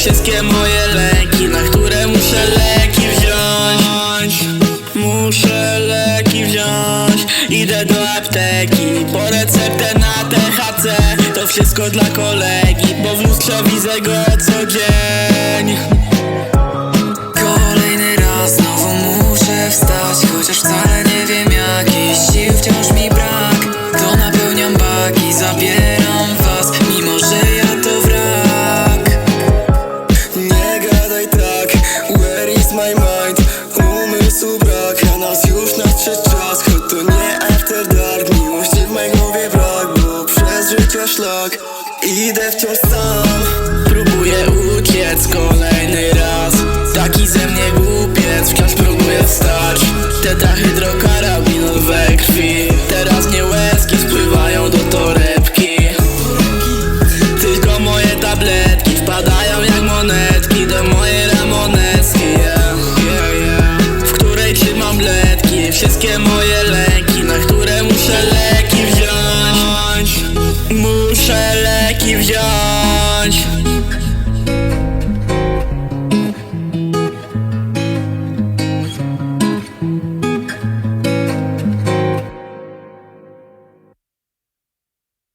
Wszystkie moje lęki Na które muszę leki wziąć. Muszę leki wziąć. Idę do apteki Po receptę na THC To wszystko dla kolegi Bo w lustrze widzę go co dzień. Kolejny raz znowu muszę wstać Chociaż wcale nie wiem jakich sił wciąż mi brak. To napełniam baki, zabieram to nie after dark, miłości w mej głowie brak Bo przez życie szlak, idę wciąż sam Na które muszę leki wziąć. Muszę leki wziąć